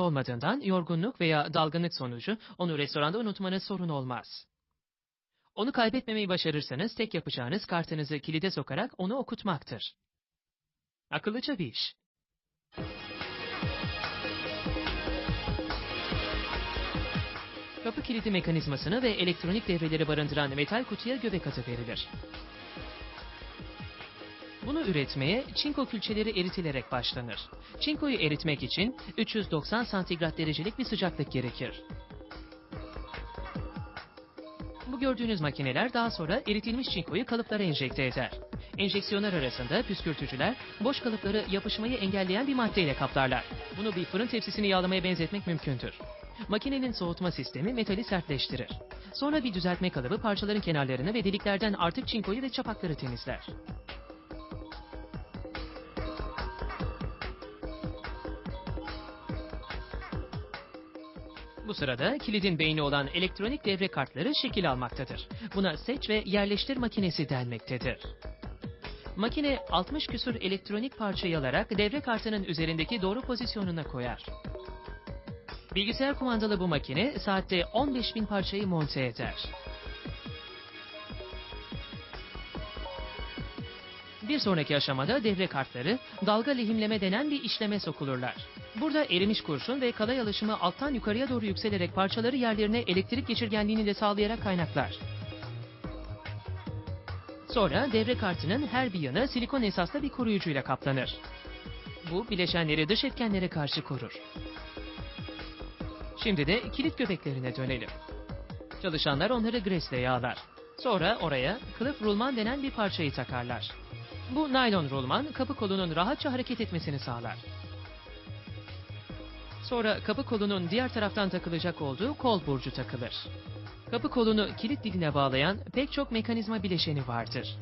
olmadığından yorgunluk veya dalgınlık sonucu onu restoranda unutmanız sorun olmaz. Onu kaybetmemeyi başarırsanız tek yapacağınız kartınızı kilide sokarak onu okutmaktır. Akıllıca bir iş. Kapı kilidi mekanizmasını ve elektronik devreleri barındıran metal kutuya göbek atı verilir. Bunu üretmeye çinko külçeleri eritilerek başlanır. Çinkoyu eritmek için 390 santigrat derecelik bir sıcaklık gerekir. Bu gördüğünüz makineler daha sonra eritilmiş çinkoyu kalıplara enjekte eder. Enjeksiyonlar arasında püskürtücüler boş kalıpları yapışmayı engelleyen bir maddeyle kaplarlar. Bunu bir fırın tepsisini yağlamaya benzetmek mümkündür. Makinenin soğutma sistemi metali sertleştirir. Sonra bir düzeltme kalıbı parçaların kenarlarını ve deliklerden artık çinkoyu ve çapakları temizler. Bu sırada kilidin beyni olan elektronik devre kartları şekil almaktadır. Buna seç ve yerleştir makinesi denmektedir. Makine 60 küsur elektronik parçayı alarak devre kartının üzerindeki doğru pozisyonuna koyar. Bilgisayar kumandalı bu makine saatte 15 bin parçayı monte eder. Bir sonraki aşamada devre kartları dalga lehimleme denen bir işleme sokulurlar. Burada erimiş kurşun ve kalay alışımı alttan yukarıya doğru yükselerek parçaları yerlerine elektrik geçirgenliğini de sağlayarak kaynaklar. Sonra devre kartının her bir yanı silikon esaslı bir koruyucuyla kaplanır. Bu bileşenleri dış etkenlere karşı korur. Şimdi de kilit göbeklerine dönelim. Çalışanlar onları gresle yağlar. Sonra oraya kılıf rulman denen bir parçayı takarlar. Bu naylon rulman kapı kolunun rahatça hareket etmesini sağlar. Sonra kapı kolunun diğer taraftan takılacak olduğu kol burcu takılır. Kapı kolunu kilit diline bağlayan pek çok mekanizma bileşeni vardır.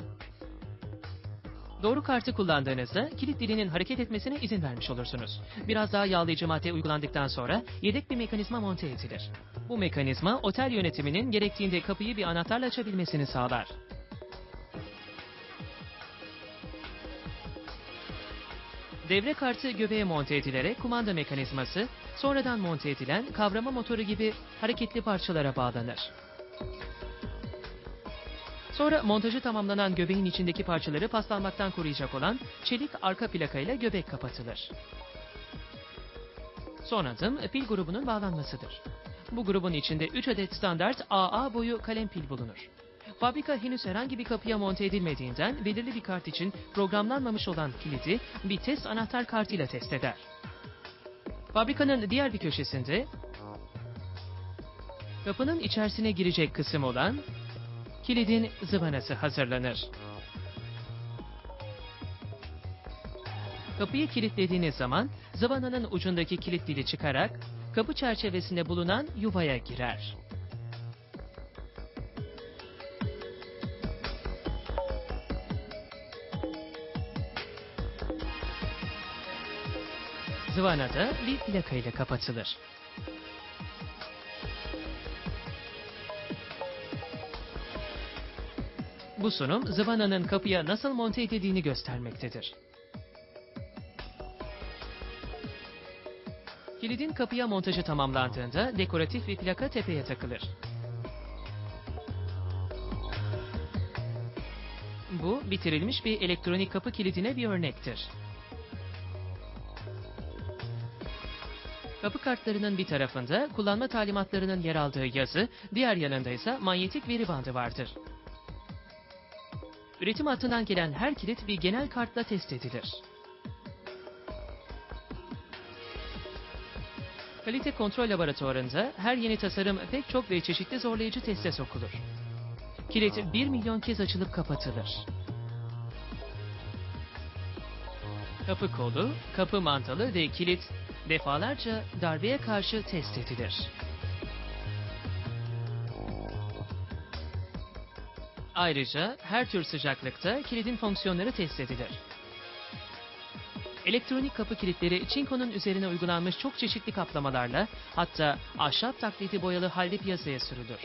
Doğru kartı kullandığınızda kilit dilinin hareket etmesine izin vermiş olursunuz. Biraz daha yağlayıcı madde uygulandıktan sonra yedek bir mekanizma monte edilir. Bu mekanizma otel yönetiminin gerektiğinde kapıyı bir anahtarla açabilmesini sağlar. Devre kartı göbeğe monte edilerek kumanda mekanizması, sonradan monte edilen kavrama motoru gibi hareketli parçalara bağlanır. Sonra montajı tamamlanan göbeğin içindeki parçaları paslanmaktan koruyacak olan çelik arka plaka ile göbek kapatılır. Son adım pil grubunun bağlanmasıdır. Bu grubun içinde 3 adet standart AA boyu kalem pil bulunur. Fabrika henüz herhangi bir kapıya monte edilmediğinden belirli bir kart için programlanmamış olan kilidi bir test anahtar kartıyla test eder. Fabrikanın diğer bir köşesinde kapının içerisine girecek kısım olan kilidin zıvanası hazırlanır. Kapıyı kilitlediğiniz zaman zıvananın ucundaki kilit dili çıkarak kapı çerçevesinde bulunan yuvaya girer. Zıvana da bir plaka ile kapatılır. Bu sunum zıvananın kapıya nasıl monte edildiğini göstermektedir. Kilidin kapıya montajı tamamlandığında dekoratif bir plaka tepeye takılır. Bu bitirilmiş bir elektronik kapı kilidine bir örnektir. Kapı kartlarının bir tarafında kullanma talimatlarının yer aldığı yazı, diğer yanında ise manyetik veri bandı vardır. Üretim hattından gelen her kilit bir genel kartla test edilir. Kalite kontrol laboratuvarında her yeni tasarım pek çok ve çeşitli zorlayıcı teste sokulur. Kilit 1 milyon kez açılıp kapatılır. Kapı kolu, kapı mantalı ve kilit defalarca darbeye karşı test edilir. Ayrıca her tür sıcaklıkta kilidin fonksiyonları test edilir. Elektronik kapı kilitleri çinkonun üzerine uygulanmış çok çeşitli kaplamalarla hatta ahşap taklidi boyalı halde piyasaya sürülür.